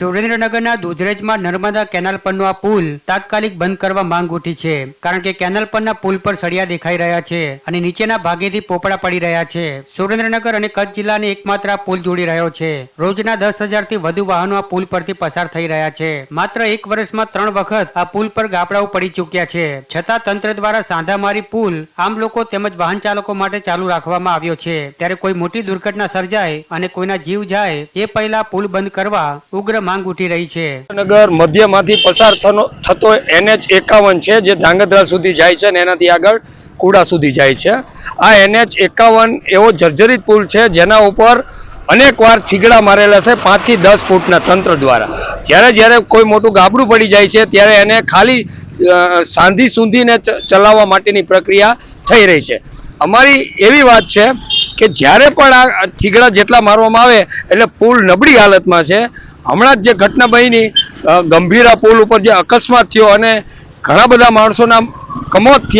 સુરેન્દ્રનગરના દુધરેજમાં નર્મદા કેનાલ પરનો આ પુલ તાત્કાલિક બંધ કરવા માંગ ઉઠી છે, કારણ કે કેનાલ પરના પુલ પર સળિયા દેખાઈ રહ્યા છે અને નીચેના ભાગેથી પોપડા પડી રહ્યા છે. સુરેન્દ્રનગર અને કચ્છ જિલ્લાને એકમાત્ર આ પુલ જોડી રહ્યો છે. રોજના દસ હજારથી વધુ વાહનો આ પુલ પરથી પસાર થઈ રહ્યા છે. માત્ર એક વર્ષમાં ત્રણ વખત આ પુલ પર ગાબડાઓ પડી ચૂક્યા છે. છતાં તંત્ર દ્વારા સાંધામારી પુલ આમ લોકો તેમજ વાહન ચાલકો માટે ચાલુ રાખવામાં આવ્યો છે. ત્યારે કોઈ મોટી દુર્ઘટના સર્જાય અને કોઈના જીવ જાય એ પહેલા પુલ બંધ કરવા ઉગ્ર માંગ ઉઠી રહી છે. નગર મધ્યમાંથી પસાર થતો એનએચ એકાવન છે, જે ધાંગધ્રા સુધી જાય છે એનાથી આગળ કુડા સુધી જાય છે. આ એનએચ એકાવન એવો જર્જરિત પુલ છે, જેના ઉપર અનેક વાર છીગડા મારેલા છે, પાંચથી દસ ફૂટના તંત્ર દ્વારા. જ્યારે જ્યારે કોઈ મોટું ગાબડું પડી જાય છે, ત્યારે એને ખાલી સાંધી સૂંધીને ચલાવવા માટેની પ્રક્રિયા થઈ રહી છે. અમારી એવી વાત છે કે જ્યારે પણ આ છીગડા જેટલા મારવામાં આવે, એટલે પુલ નબળી હાલતમાં છે હમણાં જ જે ઘટના બની ગંભીરા પુલ ઉપર જે અકસ્માત થયો અને ઘણા બધા માણસોના કમોત થયા